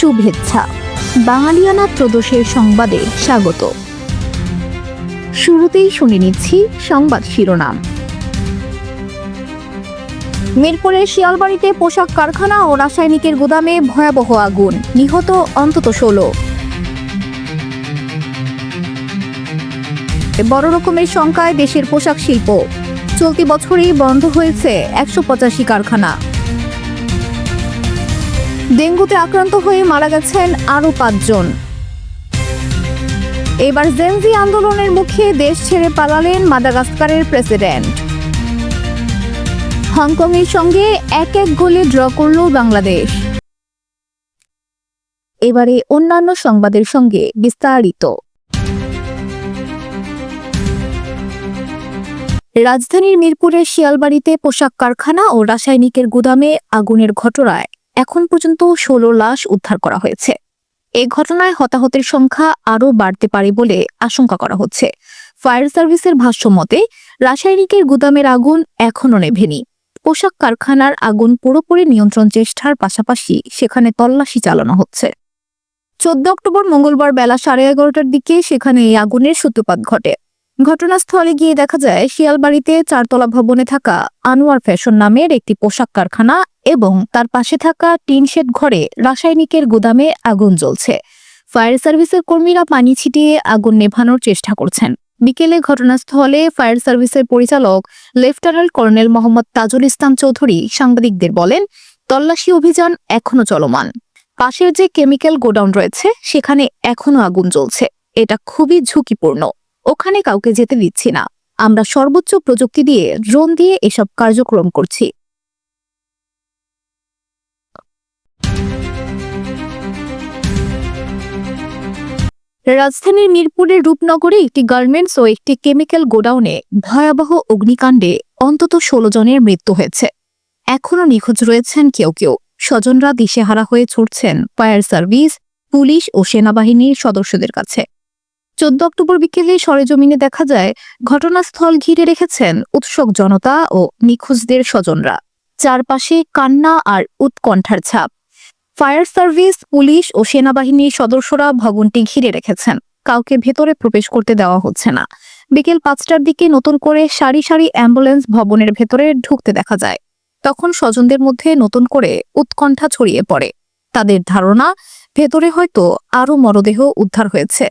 শুভেচ্ছা। বাঙালিয়ানা ত্রদোষের সংবাদে স্বাগত। শুরুতেই শুনে নিচ্ছি সংবাদ শিরোনাম। মিরপুরের শিয়ালবাড়িতে পোশাক কারখানা ও রাসায়নিকের গুদামে ভয়াবহ আগুন, নিহত অন্তত ষোলো। বড় রকমের সংখ্যায় দেশের পোশাক শিল্প। চলতি বছরেই বন্ধ হয়েছে একশো পঁচাশি কারখানা। ডেঙ্গুতে আক্রান্ত হয়ে মারা গেছেন আরও পাঁচজন। এবার জেনজি আন্দোলনের মুখে দেশ ছেড়ে পালালেন মাদাগাস্কারের প্রেসিডেন্ট। হংকংয়ের সঙ্গে এক এক গোলে ড্র করল বাংলাদেশ। এবারে অন্যান্য সংবাদের সঙ্গে বিস্তারিত। রাজধানীর মিরপুরের শিয়ালবাড়িতে পোশাক কারখানা ও রাসায়নিকের গুদামে আগুনের ঘটনায় এখন পর্যন্ত ষোলো লাশ উদ্ধার করা হয়েছে। এ ঘটনায় হতাহতের সংখ্যা আরও বাড়তে পারে বলে আশঙ্কা করা হচ্ছে। ফায়ার সার্ভিসের ভাষ্য মতে, রাসায়নিকের গুদামের আগুন এখনও নেভেনি। পোশাক কারখানার আগুন পুরোপুরি নিয়ন্ত্রণ চেষ্টার পাশাপাশি সেখানে তল্লাশি চালানো হচ্ছে। চোদ্দ অক্টোবর মঙ্গলবার বেলা সাড়ে এগারোটার দিকে সেখানে এই আগুনের সূত্রপাত ঘটে। ঘটনাস্থলে গিয়ে দেখা যায়, শিয়ালবাড়িতে চারতলা ভবনে থাকা আনোয়ার ফ্যাশন নামের একটি পোশাক কারখানা এবং তার পাশে থাকা টিনশেড ঘরে রাসায়নিকের গুদামে আগুন জ্বলছে। ফায়ার সার্ভিসের কর্মীরা পানি ছিটিয়ে আগুন নেভানোর চেষ্টা করছেন। বিকেলে ঘটনাস্থলে ফায়ার সার্ভিসের পরিচালক, লেফটেন্যান্ট কর্নেল মোহাম্মদ তাজুল ইসলাম চৌধুরী সাংবাদিকদের বলেন, তল্লাশি অভিযান এখনও চলমান। পাশের যে কেমিক্যাল গোডাউন রয়েছে, সেখানে এখনও আগুন জ্বলছে। এটা খুবই ঝুঁকিপূর্ণ। ওখানে কাউকে যেতে দিচ্ছি না। আমরা সর্বোচ্চ প্রযুক্তি দিয়ে ড্রোন দিয়ে এসব কার্যক্রম করছি। রাজধানীর মিরপুরের রূপনগরে একটি গার্মেন্টস ও একটি কেমিক্যাল গোডাউনে ভয়াবহ অগ্নিকাণ্ডে অন্তত ষোলো জনের মৃত্যু হয়েছে। এখনও নিখোঁজ রয়েছেন কেউ কেউ। স্বজনরা দিশেহারা হয়ে ছুটছেন ফায়ার সার্ভিস, পুলিশ ও সেনাবাহিনীর সদস্যদের কাছে। চোদ্দ অক্টোবর বিকেলে সরেজমিনে দেখা যায়, ঘটনাস্থল ঘিরে রেখেছেন উৎসুক জনতা ও নিখোঁজদের স্বজনরা। চারপাশে কান্না আর উৎকণ্ঠার ছাপ। ফায়ার সার্ভিস, পুলিশ ও সেনাবাহিনীর সদস্যরা ভবনটি ঘিরে রেখেছেন। কাউকে ভেতরে প্রবেশ করতে দেওয়া হচ্ছে না। বিকেল পাঁচটার দিকে নতুন করে সারি সারি অ্যাম্বুলেন্স ভবনের ভেতরে ঢুকতে দেখা যায়। তখন স্বজনদের মধ্যে নতুন করে উৎকণ্ঠা ছড়িয়ে পড়ে। তাদের ধারণা, ভেতরে হয়তো আরও মরদেহ উদ্ধার হয়েছে।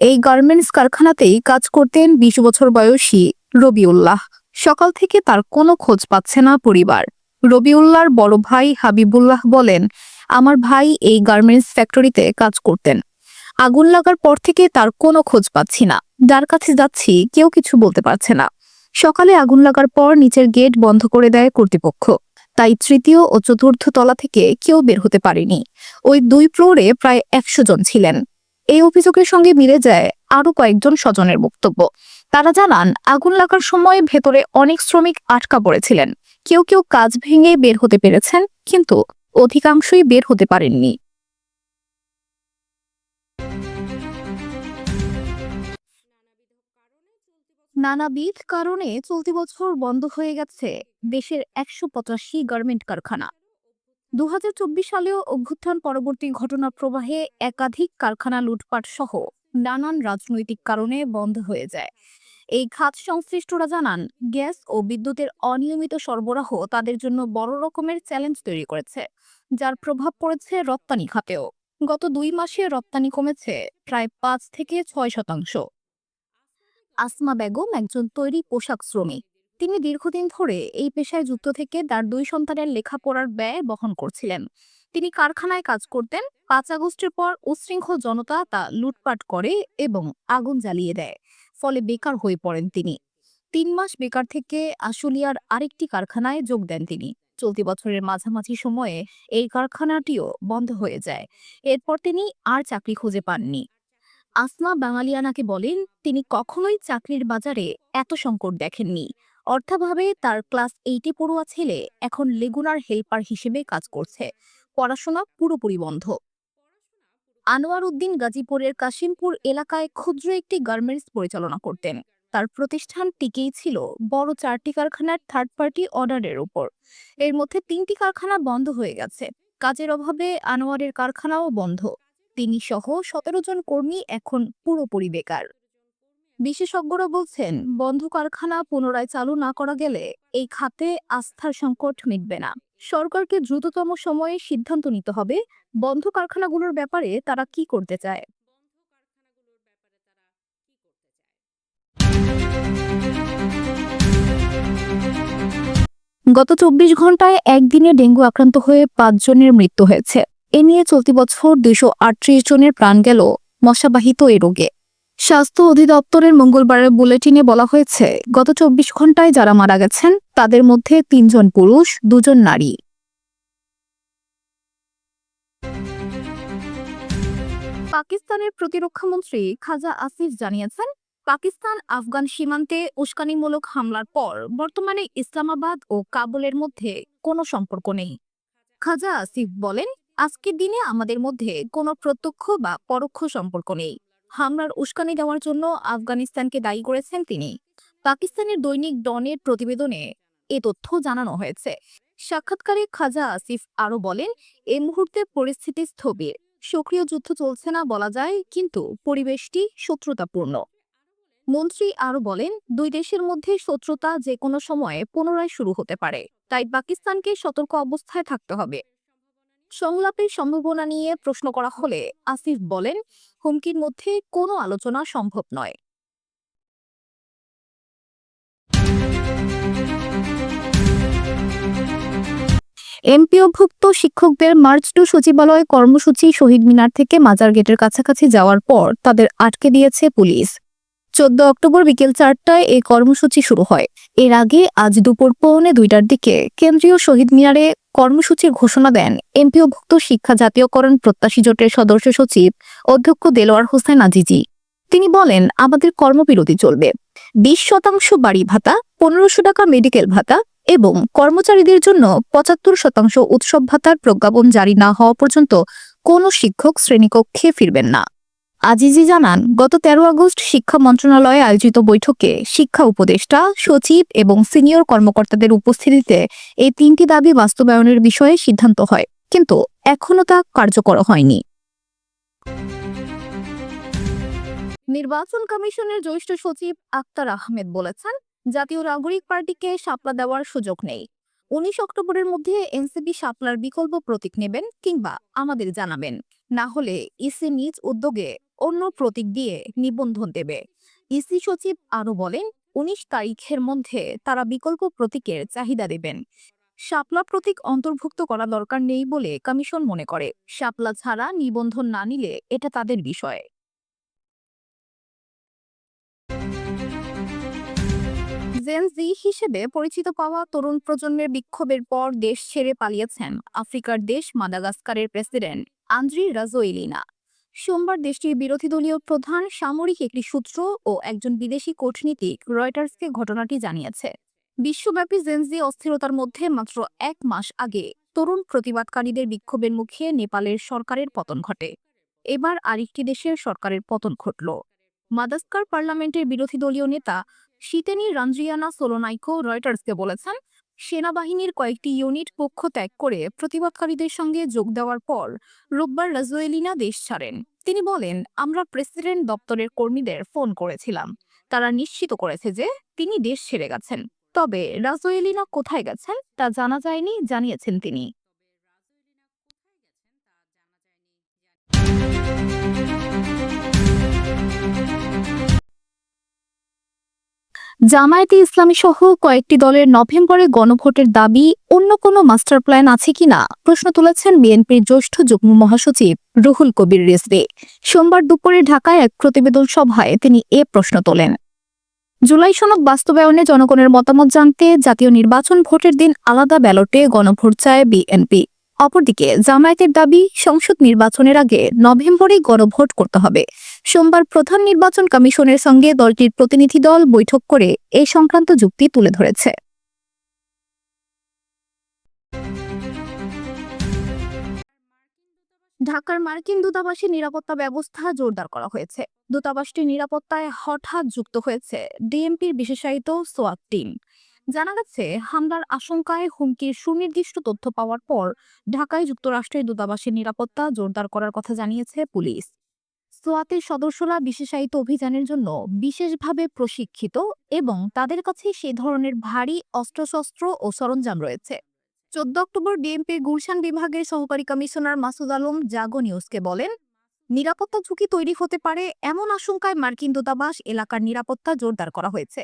এই গার্মেন্টস কারখানাতেই কাজ করতেন বিশ বছর বয়সী রবিউল্লাহ। সকাল থেকে তার কোনো খোঁজ পাচ্ছে না পরিবার। রবিউল্লাহর বড় ভাই হাবিবুল্লাহ বলেন আমার ভাই এই গার্মেন্টস ফ্যাক্টরিতে কাজ করতেন। আগুন লাগার পর থেকে তার কোনো খোঁজ পাচ্ছি না। যার কাছে যাচ্ছি, কেউ কিছু বলতে পারছে না। সকালে আগুন লাগার পর নিচের গেট বন্ধ করে দেয় কর্তৃপক্ষ। তাই তৃতীয় ও চতুর্থ তলা থেকে কেউ বের হতে পারেনি। ওই দুই ফ্লোরে প্রায় একশো জন ছিলেন। এই অভিযোগের সঙ্গে মিলে যায় আরও কয়েকজন স্বজনের বক্তব্য। তারা জানান, আগুন লাগার সময় ভেতরে অনেক শ্রমিক আটকা পড়েছিলেন। কেউ কেউ কাজ ভেঙে বের হতে পেরেছেন, কিন্তু অধিকাংশই বের হতে পারেননি। নানাবিধ কারণে চলতি বছর বন্ধ হয়ে গেছে দেশের একশো পঁচাশি গার্মেন্ট কারখানা। দু হাজার চব্বিশ সালেও অভ্যুত্থান পরবর্তী ঘটনা প্রবাহে একাধিক কারখানা লুটপাট সহ নানান রাজনৈতিক কারণে বন্ধ হয়ে যায়। এই খাত সংশ্লিষ্টরা জানান, গ্যাস ও বিদ্যুতের অনিয়মিত সরবরাহ তাদের জন্য বড় রকমের চ্যালেঞ্জ তৈরি করেছে, যার প্রভাব পড়েছে রপ্তানি খাতেও। গত দুই মাসে রপ্তানি কমেছে প্রায় পাঁচ থেকে ছয় শতাংশ। আসমা বেগম একজন তৈরি পোশাক শ্রমিক। তিনি দীর্ঘদিন ধরে এই পেশায় যুক্ত থেকে তার দুই সন্তানের লেখাপড়ার ব্যয় বহন করছিলেন। তিনি কারখানায় কাজ করতেন, পাঁচ আগস্টের পর উচ্ছৃঙ্খল জনতা তা লুটপাট করে এবং আগুন জ্বালিয়ে দেয়। ফলে বেকার হয়ে পড়েন তিনি। তিন মাস বেকার থেকে আশুলিয়ার আরেকটি কারখানায় যোগ দেন তিনি। চলতি বছরের মাঝামাঝি সময়ে এই কারখানাটিও বন্ধ হয়ে যায়। এরপর তিনি আর চাকরি খুঁজে পাননি। আসমা বাঙালিয়ানাকে বলেন, তিনি কখনোই চাকরির বাজারে এত সংকট দেখেননি। অর্থাভাবে তার ক্লাস এইটে পড়ুয়া ছেলে এখন লেগুনার হেল্পার হিসেবে কাজ করছে। পড়াশোনা পুরোপুরি বন্ধ। আনোয়ার উদ্দিন গাজীপুরের কাশিমপুর এলাকায় ক্ষুদ্র একটি গার্মেন্টস পরিচালনা করতেন। তার প্রতিষ্ঠান টিকেই ছিল বড় চারটি কারখানার থার্ড পার্টি অর্ডারের উপর। এর মধ্যে তিনটি কারখানা বন্ধ হয়ে গেছে। কাজের অভাবে আনোয়ারের কারখানাও বন্ধ। তিনি সহ সতেরো জন কর্মী এখন পুরোপুরি বেকার। বিশেষজ্ঞরা বলছেন, বন্ধ কারখানা পুনরায় চালু না করা গেলে এই খাতে আস্থার সংকট মিটবে না। সরকারকে দ্রুততম সময়ে সিদ্ধান্ত নিতে হবে বন্ধ কারখানাগুলোর ব্যাপারে তারা কি করতে চায়। গত চব্বিশ ঘন্টায় একদিনে ডেঙ্গু আক্রান্ত হয়ে পাঁচজনের মৃত্যু হয়েছে। এ নিয়ে চলতি বছর দুইশো আটত্রিশ জনের প্রাণ গেল মশাবাহিত এ রোগে। স্বাস্থ্য অধিদপ্তরের মঙ্গলবারের বুলেটিনে বলা হয়েছে, গত চব্বিশ ঘন্টায় যারা মারা গেছেন, তাদের মধ্যে তিনজন পুরুষ, দুজন নারী। পাকিস্তানের প্রতিরক্ষামন্ত্রী খাজা আসিফ জানিয়েছেন, পাকিস্তান আফগান সীমান্তে উস্কানিমূলক হামলার পর বর্তমানে ইসলামাবাদ ও কাবুলের মধ্যে কোনো সম্পর্ক নেই। খাজা আসিফ বলেন, আজকের দিনে আমাদের মধ্যে কোনো প্রত্যক্ষ বা পরোক্ষ সম্পর্ক নেই। হামলার উস্কানি দেওয়ার জন্য আফগানিস্তানকে দায়ী করেছেন তিনি। পাকিস্তানের দৈনিক ডনের প্রতিবেদনে এ তথ্য জানানো হয়েছে। সাক্ষাৎকারে খাজা আসিফ আরও বলেন, এ মুহূর্তে পরিস্থিতি স্থবির। সক্রিয় যুদ্ধ চলছে না বলা যায়, কিন্তু পরিবেশটি শত্রুতাপূর্ণ। মন্ত্রী আরও বলেন, দুই দেশের মধ্যে শত্রুতা যে কোনো সময়ে পুনরায় শুরু হতে পারে। তাই পাকিস্তানকে সতর্ক অবস্থায় থাকতে হবে। সংলাপের সম্ভাবনা নিয়ে প্রশ্ন করা হলে আসিফ বলেন, হুমকির মধ্যে কোনো আলোচনা সম্ভব নয়। এমপিওভুক্ত শিক্ষকদের মার্চ টু সচিবালয় কর্মসূচি শহীদ মিনার থেকে মাজার গেটের কাছাকাছি যাওয়ার পর তাদের আটকে দিয়েছে পুলিশ। চোদ্দ অক্টোবর বিকেল চারটায় এই কর্মসূচি শুরু হয়। এর আগে আজ দুপুর পৌনে দুইটার দিকে কেন্দ্রীয় শহীদ মিনারে কর্মসূচির ঘোষণা দেন এমপিওভুক্ত শিক্ষা জাতীয়করণ প্রত্যাশী জোটের সদস্য সচিব অধ্যক্ষ দেলোয়ার হোসেন আজিজি। তিনি বলেন, আমাদের কর্মবিরতি চলবে। বিশ শতাংশ বাড়ি ভাতা, পনেরোশো টাকা মেডিকেল ভাতা এবং কর্মচারীদের জন্য পঁচাত্তর শতাংশ উৎসব ভাতার প্রজ্ঞাপন জারি না হওয়া পর্যন্ত কোনো শিক্ষক শ্রেণীকক্ষে ফিরবেন না। আজিজি জানান, গত তেরো আগস্ট শিক্ষা মন্ত্রণালয়ে আয়োজিত বৈঠকে শিক্ষা উপদেষ্টা, সচিব এবং সিনিয়র কর্মকর্তাদের উপস্থিতিতে এই তিনটি দাবি বাস্তবায়নের বিষয়ে সিদ্ধান্ত হয়, কিন্তু এখনও তা কার্যকর হয়নি। নির্বাচন কমিশনের জ্যেষ্ঠ সচিব আক্তার আহমেদ বলেছেন, জাতীয় নাগরিক পার্টিকে সাপলা দেওয়ার সুযোগ নেই। উনিশ অক্টোবরের মধ্যে এনসিপি সাপলার বিকল্প প্রতীক নেবেন কিংবা আমাদের জানাবেন। না হলে ইসি নিজ উদ্যোগে অন্য প্রতীক দিয়ে নিবন্ধন দেবে। ইসি সচিব আরও বলেন, উনিশ তারিখের মধ্যে তারা বিকল্প প্রতীকের চাহিদা দেবেন। শাপলা প্রতীক অন্তর্ভুক্ত করা দরকার নেই বলে কমিশন মনে করে। শাপলা ছাড়া নিবন্ধন না নিলে এটা তাদের বিষয়। জেন জি হিসেবে পরিচিত পাওয়া তরুণ প্রজন্মের বিক্ষোভের পর দেশ ছেড়ে পালিয়েছেন আফ্রিকার দেশ মাদাগাস্কারের প্রেসিডেন্ট আন্দ্রি রাজোয়েলিনা সোমবার দেশটির বিরোধী দলীয় প্রধান সামরিক একটি সূত্র ও একজন বিদেশি কূটনীতিক রয়টার্সকে ঘটনাটি জানিয়েছে। বিশ্বব্যাপী জেনজি অস্থিরতার মধ্যে মাত্র এক মাস আগে তরুণ প্রতিবাদকারীদের বিক্ষোভের মুখে নেপালের সরকারের পতন ঘটে। এবার আরেকটি দেশের সরকারের পতন ঘটল। মাদাস্কার পার্লামেন্টের বিরোধী দলীয় নেতা শীতেনি রঞ্জিয়ানা সোলোনাইকো রয়টার্সকে বলেছেন সেনাবাহিনীর কয়েকটি ইউনিট পক্ষ ত্যাগ করে প্রতিবাদকারীদের সঙ্গে যোগ দেওয়ার পর রোববার রাজুয়েলিনা দেশ ছাড়েন। তিনি বলেন, আমরা প্রেসিডেন্ট দপ্তরের কর্মীদের ফোন করেছিলাম। তারা নিশ্চিত করেছে যে তিনি দেশ ছেড়ে গেছেন। তবে রাজুয়েলিনা কোথায় গেছেন তা জানা যায়নি, জানিয়েছেন তিনি। জামায়াতে ইসলামী সহ কয়েকটি দলের নভেম্বরে গণভোটের দাবি, অন্য কোনো মাস্টার প্ল্যান আছে কিনা? প্রশ্ন তুলেছেন বিএনপির জ্যেষ্ঠ যুগ্ম মহাসচিব রুহুল কবির রিজভী। সোমবার দুপুরে ঢাকায় এক প্রতিবেদন সভায় তিনি এ প্রশ্ন তোলেন। জুলাই সনদ বাস্তবায়নে জনগণের মতামত জানতে জাতীয় নির্বাচন ভোটের দিন আলাদা ব্যালটে গণভোট চায় বিএনপি। অপরদিকে জামায়াতের দাবি, সংসদ নির্বাচনের আগে নভেম্বরে গণভোট করতে হবে। সোমবার প্রধান নির্বাচন কমিশনের সঙ্গে দলটির প্রতিনিধি দল বৈঠক করে এ সংক্রান্ত যুক্তি তুলে ধরেছে। ঢাকার মার্কিন দূতাবাসের নিরাপত্তা ব্যবস্থা জোরদার করা হয়েছে। দূতাবাসটির নিরাপত্তায় হঠাৎ যুক্ত হয়েছে ডিএমপির বিশেষায়িত সোয়াত টিম। জানা গেছে, হামলার আশঙ্কায় হুমকির সুনির্দিষ্ট তথ্য পাওয়ার পর ঢাকায় যুক্তরাষ্ট্রের দূতাবাসের নিরাপত্তা জোরদার করার কথা জানিয়েছে পুলিশ। সোয়াতের সদস্যরা বিশেষায়িত অভিযানের জন্য বিশেষভাবে প্রশিক্ষিত এবং তাদের কাছে সে ধরনের ভারী অস্ত্রশস্ত্র ও সরঞ্জাম রয়েছে। চোদ্দ অক্টোবর বিএনপির গুলশান বিভাগের সহকারী কমিশনার মাসুদ আলম জাগো নিউজকে বলেন, নিরাপত্তা ঝুঁকি তৈরি হতে পারে এমন আশঙ্কায় মার্কিন দূতাবাস এলাকার নিরাপত্তা জোরদার করা হয়েছে।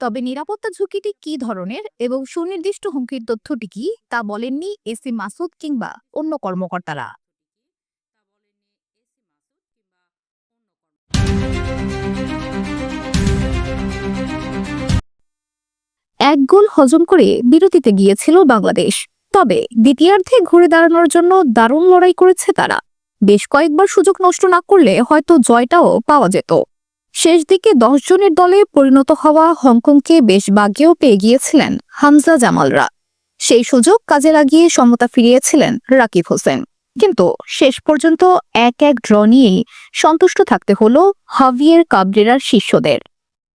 তবে নিরাপত্তা ঝুঁকিটি কী ধরনের এবং সুনির্দিষ্ট হুমকির তথ্যটি কি তা বলেননি এসি মাসুদ কিংবা অন্য কর্মকর্তারা। এক গোল হজম করে বিরতিতে গিয়েছিল বাংলাদেশ। তবে দ্বিতীয়ার্ধে ঘুরে দাঁড়ানোর জন্য দারুণ লড়াই করেছে তারা। বেশ কয়েকবার সুযোগ নষ্ট না করলে হয়তো জয়টাও পাওয়া যেত। শেষ দিকে দশ জনের দলে পরিণত হওয়া হংকংকে বেশ বাগেও পেয়ে গিয়েছিলেন হামজা জামালরা। সেই সুযোগ কাজে লাগিয়ে সমতা ফিরিয়েছিলেন রাকিব হোসেন। কিন্তু শেষ পর্যন্ত এক এক ড্র নিয়েই সন্তুষ্ট থাকতে হলো হাভিয়ের কাবরেরার শিষ্যদের।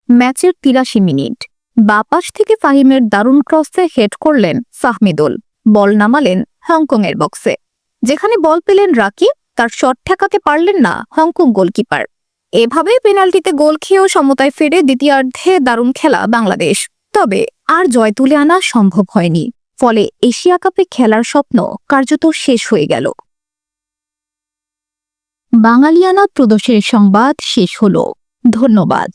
ম্যাচের তিরাশি মিনিট। বাপাস থেকে ফাহিমের দারুণ ক্রসে হেড করলেন ফাহমিদুল বল নামালেন হংকংয়ের বক্সে। যেখানে বল পেলেন রাকিব, তার শট ঠেকাতে পারলেন না হংকং গোলকিপার। এভাবে পেনাল্টিতে গোল খেয়েও সমতায় ফিরে দ্বিতীয়ার্ধে দারুণ খেলা বাংলাদেশ। তবে আর জয় তুলে আনা সম্ভব হয়নি। ফলে এশিয়া কাপে খেলার স্বপ্ন কার্যত শেষ হয়ে গেল। বাঙালিয়ানা প্রদোষের সংবাদ শেষ হল। ধন্যবাদ।